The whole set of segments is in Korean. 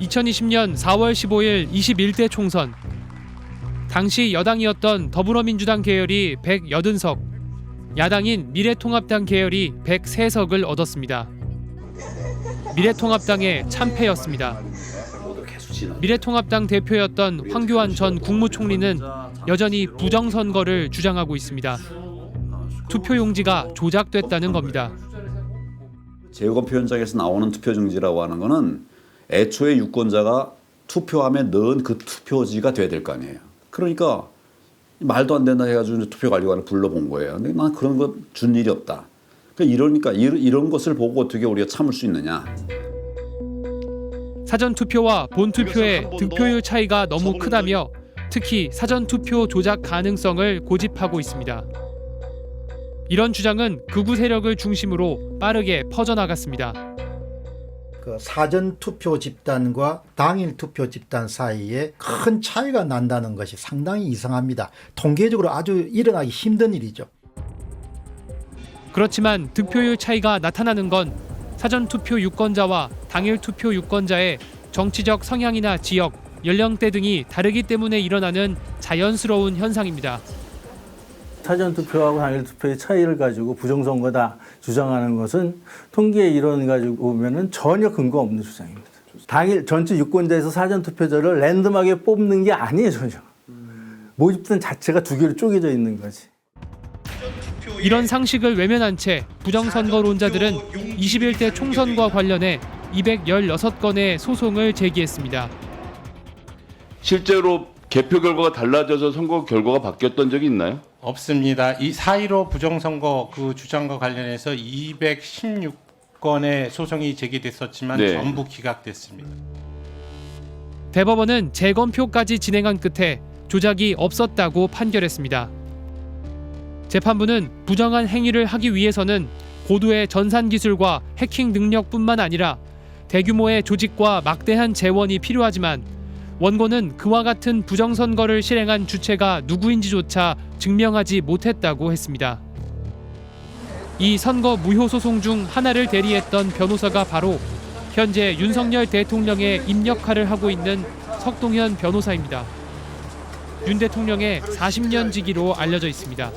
2020년 4월 15일 21대 총선. 당시 여당이었던 더불어민주당 계열이 180석, 야당인 미래통합당 계열이 103석을 얻었습니다. 미래통합당의 참패였습니다. 미래통합당 대표였던 황교안 전 국무총리는 여전히 부정선거를 주장하고 있습니다. 투표용지가 조작됐다는 겁니다. 재검표 현장에서 나오는 투표용지라고 하는 거는 애초에 유권자가 투표함에 넣은 그 투표지가 돼야 될 거 아니에요. 그러니까 말도 안 된다 해가지고 이제 투표 관리관을 불러본 거예요. 근데 난 그런 거 준 일이 없다. 그러니까 이러니까 이런, 이런 것을 보고 어떻게 우리가 참을 수 있느냐. 사전 투표와 본 투표의 득표율 차이가 너무 크다며 특히 사전 투표 조작 가능성을 고집하고 있습니다. 이런 주장은 극우 세력을 중심으로 빠르게 퍼져나갔습니다. 그 사전 투표 집단과 당일 투표 집단 사이에 큰 차이가 난다는 것이 상당히 이상합니다. 통계적으로 아주 일어나기 힘든 일이죠. 그렇지만 득표율 차이가 나타나는 건 사전 투표 유권자와 당일 투표 유권자의 정치적 성향이나 지역, 연령대 등이 다르기 때문에 일어나는 자연스러운 현상입니다. 사전 투표하고 당일 투표의 차이를 가지고 부정선거다 주장하는 것은 통계 이론 가지고 보면은 전혀 근거 없는 주장입니다. 당일 전체 유권자에서 사전 투표자를 랜덤하게 뽑는 게 아니에요 전혀. 모집단 자체가 두 개로 쪼개져 있는 거지. 이런 상식을 외면한 채 부정선거론자들은 21대 총선과 관련해 216건의 소송을 제기했습니다. 실제로 개표 결과가 달라져서 선거 결과가 바뀌었던 적이 있나요? 없습니다. 이4.15 부정선거 그 주장과 관련해서 216건의 소송이 제기됐었지만 네. 전부 기각됐습니다. 대법원은 재검표까지 진행한 끝에 조작이 없었다고 판결했습니다. 재판부는 부정한 행위를 하기 위해서는 고도의 전산 기술과 해킹 능력뿐만 아니라 대규모의 조직과 막대한 재원이 필요하지만 원고는 그와 같은 부정선거를 실행한 주체가 누구인지조차 증명하지 못했다고 했습니다. 이 선거 무효 소송 중 하나를 대리했던 변호사가 바로 현재 윤석열 대통령의 입력할을 하고 있는 석동현 변호사입니다. 윤 대통령의 40년 지기로 알려져 있습니다.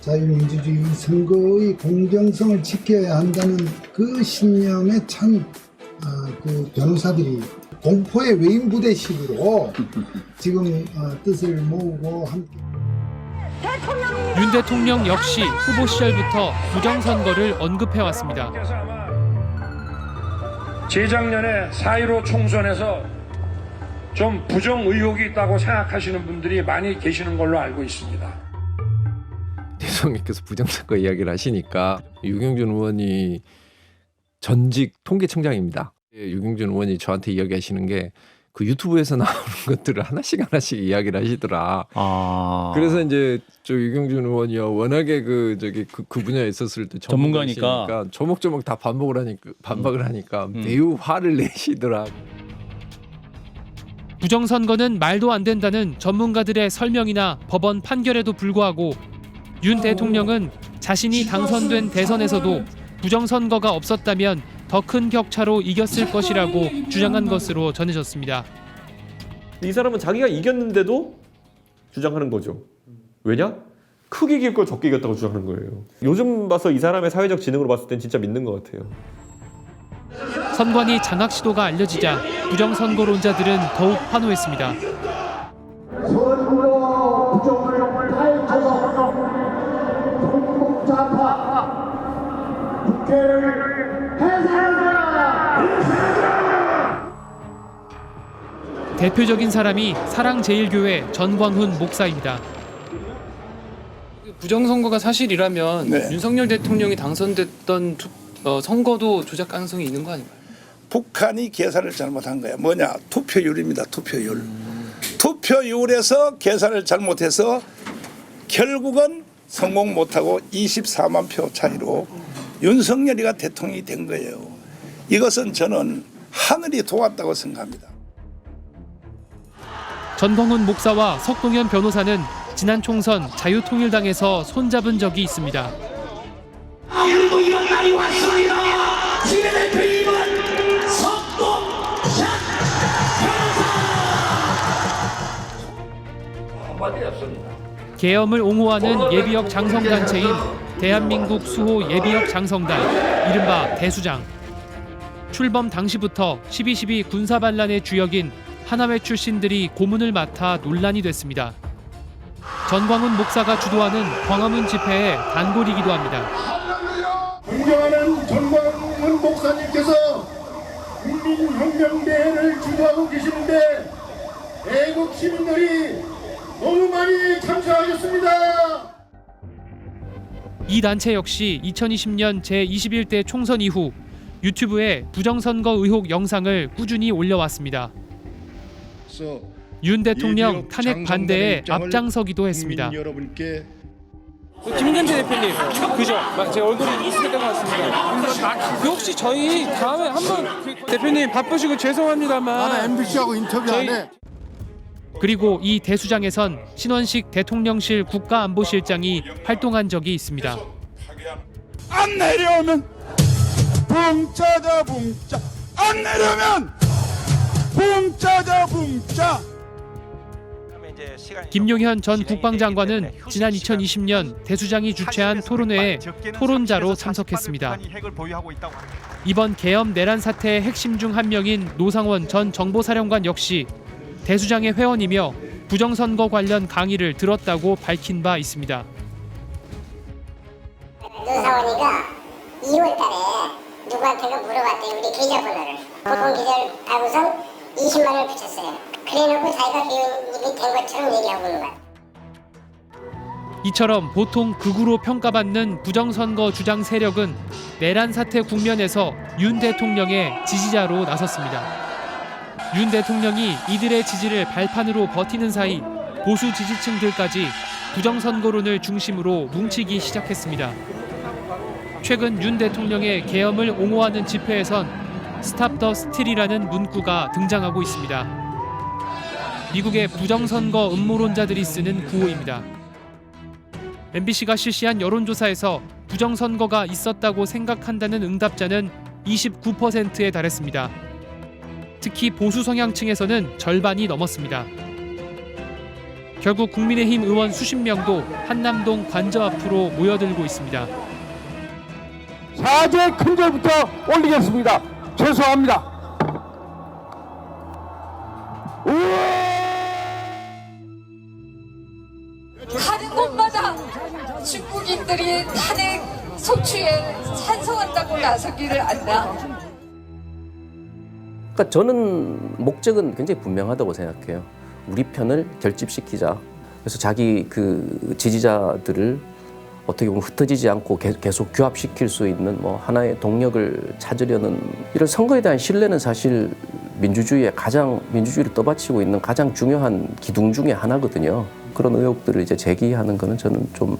자유민주주의 선거의 공정성을 지켜야 한다는 그 신념에 찬 아, 그 변호사들이 공포의 외인 부대식으로 지금 어, 뜻을 모으고 함께 윤 대통령 역시 후보 시절부터 부정선거를 언급해왔습니다. 재작년에 4.15 총선에서 좀 부정 의혹이 있다고 생각하시는 분들이 많이 계시는 걸로 알고 있습니다. 대통령께서 부정선거 이야기를 하시니까 유경준 의원이 전직 통계청장입니다. 예, 유경준 의원이 저한테 이야기하시는 게 그 유튜브에서 나오는 것들을 하나씩 하나씩 이야기를 하시더라. 아. 그래서 이제 저 유경준 의원이요 워낙에 그 저기 그, 그 분야에 있었을 때 전문가니까. 조목조목 다 반복을 하니까 반박을 하니까 음. 매우 화를 내시더라. 부정선거는 말도 안 된다는 전문가들의 설명이나 법원 판결에도 불구하고 윤 대통령은 자신이 당선된 대선에서도 부정선거가 없었다면 더 큰 격차로 이겼을 것이라고 주장한 것으로 전해졌습니다. 이 사람은 자기가 이겼는데도 주장하는 거죠. 왜냐? 크게 이길 걸 적게 이겼다고 주장하는 거예요. 요즘 봐서 이 사람의 사회적 지능으로 봤을 땐 진짜 믿는 것 같아요. 선관위 장악 시도가 알려지자 부정선거론자들은 더욱 환호했습니다. 대표적인 사람이 사랑제일교회 전광훈 목사입니다. 부정선거가 사실이라면 네. 윤석열 대통령이 당선됐던 투- 어, 선거도 조작 가능성이 있는 거 아닌가요? 북한이 계산을 잘못한 거야. 뭐냐? 투표율입니다. 투표율. 투표율에서 계산을 잘못해서 결국은 성공 못하고 24만 표 차이로 윤석열이가 대통령이 된 거예요. 이것은 저는 하늘이 도왔다고 생각합니다. 전광훈 목사와 석동현 변호사는 지난 총선 자유통일당에서 손잡은 적이 있습니다. 아, 우리도 이런 날이 왔습니다. 지대대표 2번 석동현 변호사. 한마디 없습니다. 계엄을 옹호하는 예비역 장성단체인 대한민국 수호 예비역 장성단, 이른바 대수장. 출범 당시부터 12.12 군사반란의 주역인 하나회 출신들이 고문을 맡아 논란이 됐습니다. 전광훈 목사가 주도하는 광화문 집회의 단골이기도 합니다. 존경하는 전광훈 목사님께서 국민혁명대회를 주도하고 계시는데 애국 시민들이 너무 많이 참석하셨습니다. 이 단체 역시 2020년 제21대 총선 이후 유튜브에 부정선거 의혹 영상을 꾸준히 올려왔습니다. 윤 대통령 탄핵 반대에 앞장서기도 했습니다. 여러분께 김근재 대표님 그죠? 제 얼굴이 익숙했던 것 같습니다. 그 혹시 저희 다음에 한번 그 대표님 바쁘시고 죄송합니다만 MBC하고 인터뷰 안 해. 그리고 이 대수장에선 신원식 대통령실 국가안보실장이 활동한 적이 있습니다. 안 내려오면 붕짜자 붕짜 안 내려오면 붕짜자 붕짜 김용현 전 국방장관은 지난 2020년 대수장이 주최한 토론회에 토론자로 참석했습니다. 이번 계엄 내란 사태의 핵심 중 한 명인 노상원 전 정보사령관 역시 대수장의 회원이며 부정선거 관련 강의를 들었다고 밝힌 바 있습니다. 노사원이가 2월달에 누구한테가 물어봤대요 우리 계좌번호를 보통 계좌를 알고선 20만 원을 붙였어요 그래놓고 자기가 회원님이 된 것처럼 얘기하고 있는 거야 이처럼 보통 극우로 평가받는 부정선거 주장 세력은 내란 사태 국면에서 윤 대통령의 지지자로 나섰습니다. 윤 대통령이 이들의 지지를 발판으로 버티는 사이 보수 지지층들까지 부정선거론을 중심으로 뭉치기 시작했습니다. 최근 윤 대통령의 계엄을 옹호하는 집회에선 스탑 더 스틸이라는 문구가 등장하고 있습니다. 미국의 부정선거 음모론자들이 쓰는 구호입니다. MBC가 실시한 여론조사에서 부정선거가 있었다고 생각한다는 응답자는 29%에 달했습니다. 특히 보수 성향층에서는 절반이 넘었습니다. 결국 국민의힘 의원 수십 명도 한남동 관저 앞으로 모여들고 있습니다. 사죄 큰절부터 올리겠습니다 죄송합니다 가는 곳마다 중국인들이 탄핵 소추에 찬성한다고 나서기를 안다 그러니까 저는 목적은 굉장히 분명하다고 생각해요. 우리 편을 결집시키자. 그래서 자기 그 지지자들을 어떻게 보면 흩어지지 않고 계- 계속 규합시킬 수 있는 뭐 하나의 동력을 찾으려는 이런 선거에 대한 신뢰는 사실 민주주의의 가장 민주주의를 떠받치고 있는 가장 중요한 기둥 중에 하나거든요. 그런 의혹들을 이제 제기하는 거는 저는 좀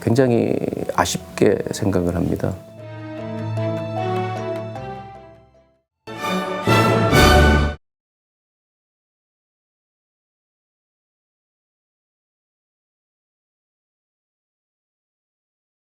굉장히 아쉽게 생각을 합니다.